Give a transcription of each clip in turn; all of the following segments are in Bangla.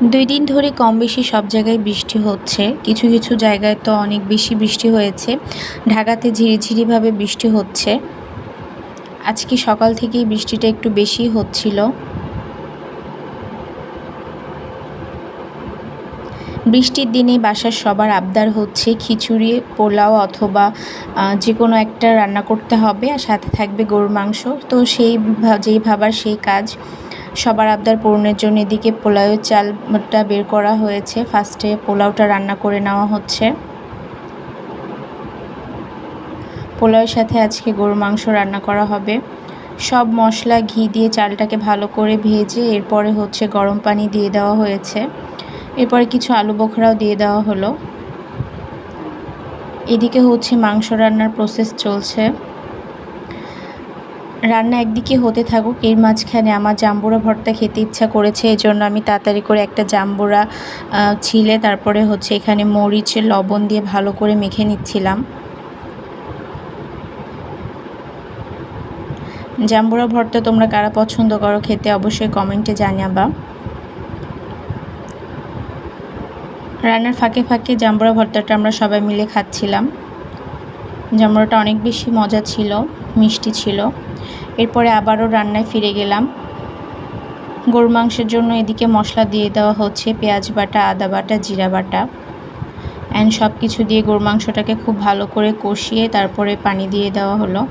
দুই দিন ধরে কম বেশি সব জায়গায় বৃষ্টি হচ্ছে। কিছু কিছু জায়গায় তো অনেক বেশি বৃষ্টি হয়েছে। ঢাকাতে ঝিরিঝিরিভাবে বৃষ্টি হচ্ছে। আজকে সকাল থেকেই বৃষ্টিটা একটু বেশি হচ্ছিল। বৃষ্টির দিনে বাসার সবার আবদার হচ্ছে খিচুড়ি, পোলাও অথবা যে কোনো একটা রান্না করতে হবে আর সাথে থাকবে গরুর মাংস। তো সেই যেই ভাবার সেই কাজ। সবার আবদার পূরণের জন্য এদিকে পোলাওয়ের চালটা বের করা হয়েছে। ফার্স্টে পোলাওটা রান্না করে নেওয়া হচ্ছে। পোলাওয়ের সাথে আজকে গরুর মাংস রান্না করা হবে। সব মশলা, ঘি দিয়ে চালটাকে ভালো করে ভেজে এরপরে হচ্ছে গরম পানি দিয়ে দেওয়া হয়েছে। এরপরে কিছু আলু বোখরাও দিয়ে দেওয়া হলো। এদিকে হচ্ছে মাংস রান্নার প্রসেস চলছে। রান্না একদিকে হতে থাকুক, এর মাঝখানে আমার জাম্বুরা ভর্তা খেতে ইচ্ছা করেছে এই জন্য আমি তাড়াতাড়ি করে একটা জাম্বুরা ছিলে, তারপরে হচ্ছে এখানে মরিচের লবণ দিয়ে ভালো করে মেখে নিচ্ছিলাম। জাম্বুরা ভর্তা তোমরা কারা পছন্দ করো খেতে অবশ্যই কমেন্টে জানাবা। রান্নার ফাঁকে ফাঁকে জাম্বুরা ভর্তাটা আমরা সবাই মিলে খাচ্ছিলাম। জাম্বুরাটা অনেক বেশি মজা ছিল, মিষ্টি ছিল। এরপরে আবারও রান্নায় ফিরে গেলাম। গরু মাংসের জন্য এদিকে মশলা দিয়ে দেওয়া হচ্ছে পেঁয়াজ বাটা, আদা বাটা, জিরা বাটা। অ্যান্ড সব কিছু দিয়ে গরু মাংসটাকে খুব ভালো করে কষিয়ে তারপরে পানি দিয়ে দেওয়া হলো।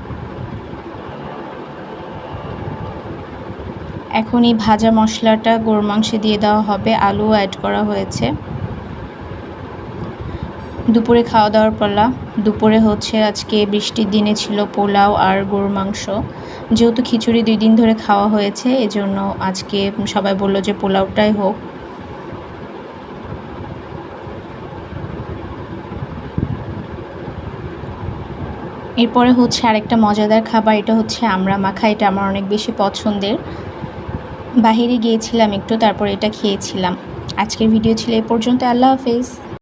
এখন এই ভাজা মশলাটা গরুর মাংসে দিয়ে দেওয়া হবে আলু অ্যাড করা হয়েছে। দুপুরে খাওয়া দাওয়ার পালা। দুপুরে হচ্ছে আজকে বৃষ্টির দিনে ছিল পোলাও আর গরুর মাংস। যেহেতু খিচুড়ি দুই দিন ধরে খাওয়া হয়েছে, এজন্য আজকে সবাই বলল যে পোলাওটাই হোক। এরপরে হচ্ছে আরেকটা মজাদার খাবার, এটা হচ্ছে আমরা মাখা, এটা আমার অনেক বেশি পছন্দের। বাহিরে গিয়েছিলাম একটু, তারপর এটা খেয়েছিলাম। আজকের ভিডিও ছিল এই পর্যন্ত, আল্লাহ হাফেজ।